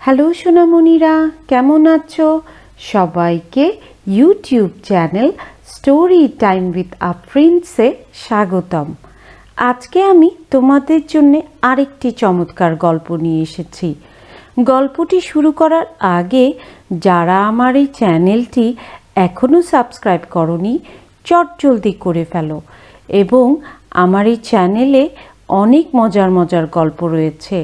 Hello সোনামণিরা, কেমন আছো? সবাইকে YouTube channel story time with a প্রিন্সে স্বাগতম। আজকে আমি তোমাদের জন্য আরেকটি চমৎকার গল্প নিয়ে এসেছি। গল্পটি শুরু করার আগে যারা আমার এই চ্যানেলটি এখনও সাবস্ক্রাইব করনি চটজলদি করে ফেলো এবং আমার এই চ্যানেলে অনেক মজার মজার গল্প রয়েছে।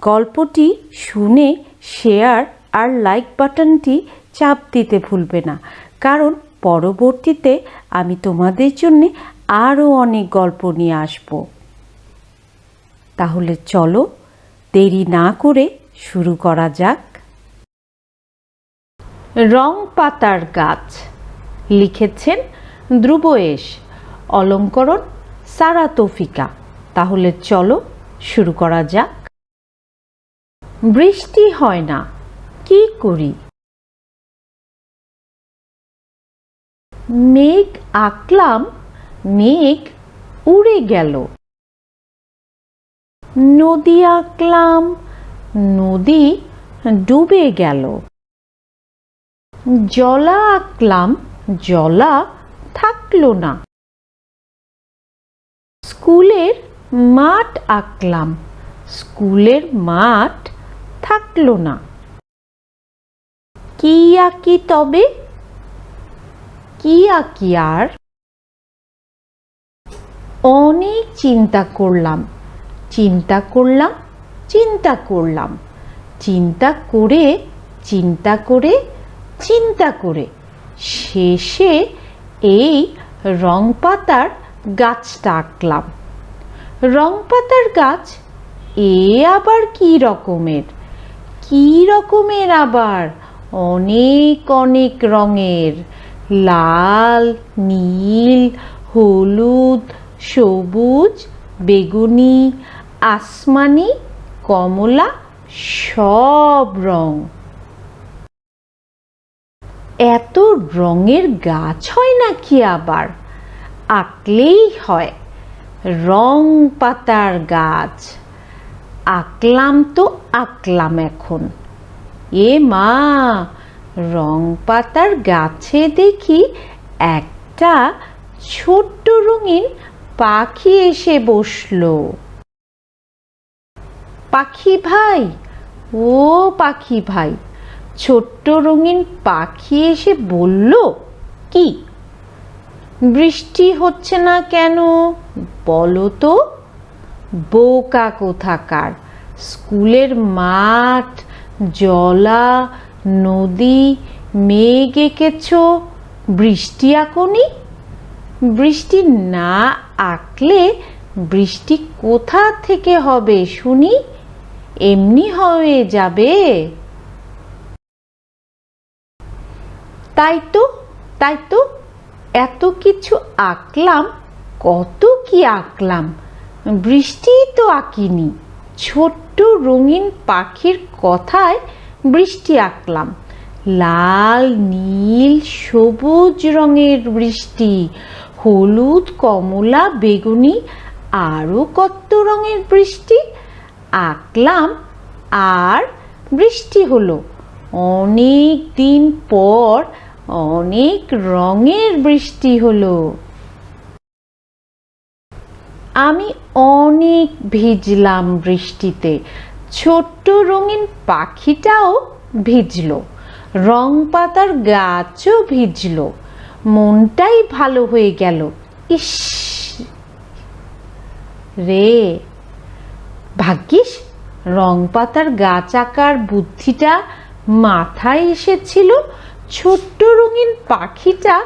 গল্পটি শুনে শেয়ার আর লাইক বাটনটি চাপ দিতে ভুলবে না। কারণ পরবর্তীতে আমি তোমাদের জন্য আরও অনেক গল্প নিয়ে আসব। তাহলে চলো দেরি না করে শুরু করা যাক। রং পাতার গাছ, লিখেছেন ধ্রুবয়েশ, অলঙ্করণ সারা তৌফিকা। তাহলে চলো শুরু করা যাক। বৃষ্টি হয় না। কি করি? মেঘ আঁকলাম, মেঘ উড়ে গেল। নদী আঁকলাম, নদী ডুবে গেল। জলা আঁকলাম, জলা থাকল না। স্কুলের মাঠ আঁকলাম, স্কুলের মাঠ থাকল না। কি আঁকি তবে? কি আঁকি আর? অনেক চিন্তা করলাম। চিন্তা করলাম চিন্তা করলাম। চিন্তা করে চিন্তা করে চিন্তা করে। শেষে এই রং পাতার গাছটা আঁকলাম। রং পাতার গাছ এ আবার কি রকমের? কি রকমের আবার? অনেক অনেক রঙের। লাল, নীল, হলুদ, সবুজ, বেগুনি, আসমানি, কমলা, সব রং। এত রঙের গাছ হয় নাকি আবার? আঁকলেই হয়। রং পাতার গাছ। আঁকলাম তো আঁকলাম এখন। এ মা, রং পাতার গাছে দেখি একটা ছোট্ট রঙিন পাখি এসে বসল। পাখি ভাই, ও পাখি ভাই, ছোট্ট রঙিন পাখি এসে বলল, কি? বৃষ্টি হচ্ছে না কেন? বলো তো। বোকা কোথাকার। স্কুলের মাঠ, জলা, নদী, মেঘ এঁকেছ, বৃষ্টি আঁকনি? বৃষ্টি না আঁকলে বৃষ্টি কোথা থেকে হবে শুনি? এমনি হয়ে যাবে। তাই তো তাই তো, এত কিছু আঁকলাম, কত কি আঁকলাম। বৃষ্টিই তো আঁকিনি। ছোট্ট রঙিন পাখির কথায় বৃষ্টি আঁকলাম। লাল, নীল, সবুজ রঙের বৃষ্টি, হলুদ, কমলা, বেগুনি, আরও কত রঙের বৃষ্টি আঁকলাম আর বৃষ্টি হলো। অনেক দিন পর অনেক রঙের বৃষ্টি হলো। আমি অনেক ভিজলাম বৃষ্টিতে। ছোট্ট রঙিন পাখিটাও ভিজলো। রং পাতার গাছও ভিজলো। মনটাই ভালো হয়ে গেল। ইস! রে, ভাগ্যিস, রং পাতার গাছ আঁকার বুদ্ধিটা মাথায় এসেছিল। ছোট্ট রঙিন পাখিটা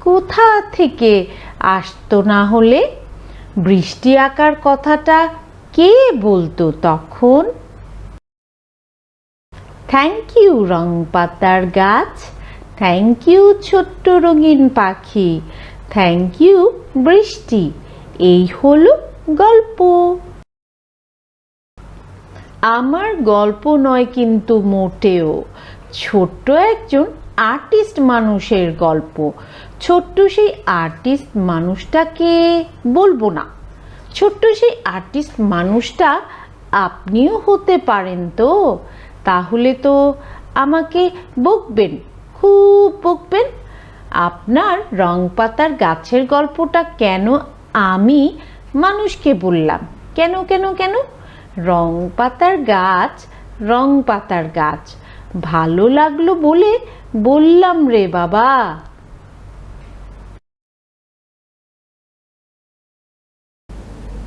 কোথা থেকে আসতো না হলে বৃষ্টি আঁকার কথাটা কে বলতো তখন? থ্যাংক ইউ রং পাতার গাছ। থ্যাংক ইউ ছোট্ট রঙিন পাখি। থ্যাংক ইউ বৃষ্টি। এই হলো গল্প। আমার গল্প নয় কিন্তু মোটেও। ছোট্ট একজন আর্টিস্ট মানুষের গল্প। ছোট্ট সেই আর্টিস্ট মানুষটাকে বলব না। ছোট্ট সেই আর্টিস্ট মানুষটা আপনিও হতে পারেন তো। তাহলে তো আমাকে বকবেন, খুব বকবেন। আপনার রং পাতার গাছের গল্পটা কেন আমি মানুষকে বললাম? কেন কেন কেন? রং পাতার গাছ রং পাতার গাছ। ভালো লাগল বলে বললাম রে বাবা।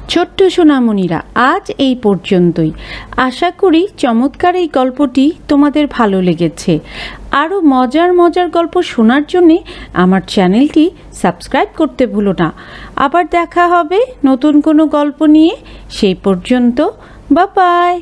ছোট্ট সোনামণিরা, আজ এই পর্যন্তই। আশা করি চমৎকার এই গল্পটি তোমাদের ভালো লেগেছে। আরও মজার মজার গল্প শোনার জন্যে আমার চ্যানেলটি সাবস্ক্রাইব করতে ভুলো না। আবার দেখা হবে নতুন কোনো গল্প নিয়ে। সেই পর্যন্ত বা বাই